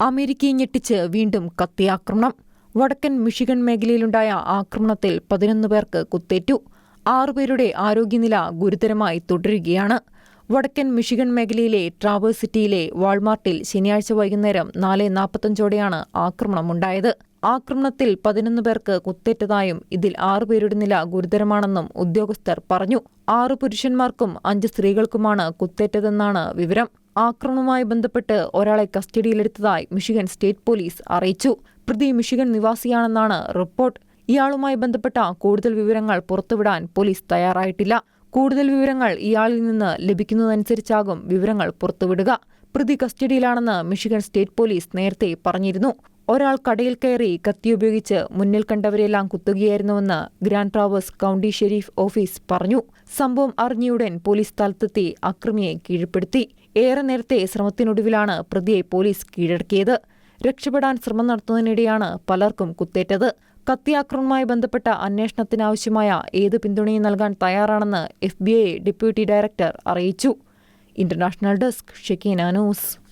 അമേരിക്കയെ ഞെട്ടിച്ച് വീണ്ടും കത്തിയാക്രമണം. വടക്കൻ മിഷിഗൺ മേഖലയിലുണ്ടായ ആക്രമണത്തിൽ പതിനൊന്ന് പേർക്ക് കുത്തേറ്റു. ആറുപേരുടെ ആരോഗ്യനില ഗുരുതരമായി തുടരുകയാണ്. വടക്കൻ മിഷിഗൺ മേഖലയിലെ ട്രാവേഴ്സ് സിറ്റിയിലെ വാൾമാർട്ടിൽ ശനിയാഴ്ച വൈകുന്നേരം നാല് നാൽപ്പത്തഞ്ചോടെയാണ് ആക്രമണമുണ്ടായത്. ആക്രമണത്തിൽ പതിനൊന്ന് പേർക്ക് കുത്തേറ്റതായും ഇതിൽ ആറുപേരുടെ നില ഗുരുതരമാണെന്നും ഉദ്യോഗസ്ഥർ പറഞ്ഞു. ആറ് പുരുഷന്മാർക്കും അഞ്ച് സ്ത്രീകൾക്കുമാണ് കുത്തേറ്റതെന്നാണ് വിവരം. ആക്രമണവുമായി ബന്ധപ്പെട്ട് ഒരാളെ കസ്റ്റഡിയിലെടുത്തതായി മിഷിഗൻ സ്റ്റേറ്റ് പോലീസ് അറിയിച്ചു. പ്രതി മിഷിഗൻ നിവാസിയാണെന്നാണ് റിപ്പോർട്ട്. ഇയാളുമായി ബന്ധപ്പെട്ട കൂടുതൽ വിവരങ്ങൾ പുറത്തുവിടാൻ പോലീസ് തയ്യാറായിട്ടില്ല. കൂടുതൽ വിവരങ്ങൾ ഇയാളിൽ നിന്ന് ലഭിക്കുന്നതനുസരിച്ചാകും വിവരങ്ങൾ പുറത്തുവിടുക. പ്രതി കസ്റ്റഡിയിലാണെന്ന് മിഷിഗൻ സ്റ്റേറ്റ് പോലീസ് നേരത്തെ പറഞ്ഞിരുന്നു. ഒരാൾ കടയിൽ കയറി കത്തിയുപയോഗിച്ച് മുന്നിൽ കണ്ടവരെല്ലാം കുത്തുകയായിരുന്നുവെന്ന് grand traverse county sheriff office പറഞ്ഞു. സംഭവം അറിഞ്ഞയുടൻ പോലീസ് സ്ഥലത്തെത്തി അക്രമിയെ കീഴ്പ്പെടുത്തി. ഏറെ നേരത്തെ ശ്രമത്തിനൊടുവിലാണ് പ്രതിയെ പോലീസ് കീഴടക്കിയത്. രക്ഷപ്പെടാൻ ശ്രമം നടത്തുന്നതിനിടെയാണ് പലർക്കും കുത്തേറ്റത്. കത്തിയാക്രമണവുമായി ബന്ധപ്പെട്ട അന്വേഷണത്തിനാവശ്യമായ ഏത് പിന്തുണയും നൽകാൻ തയ്യാറാണെന്ന് എഫ് ഡെപ്യൂട്ടി ഡയറക്ടർ അറിയിച്ചു. International desk Shekina news.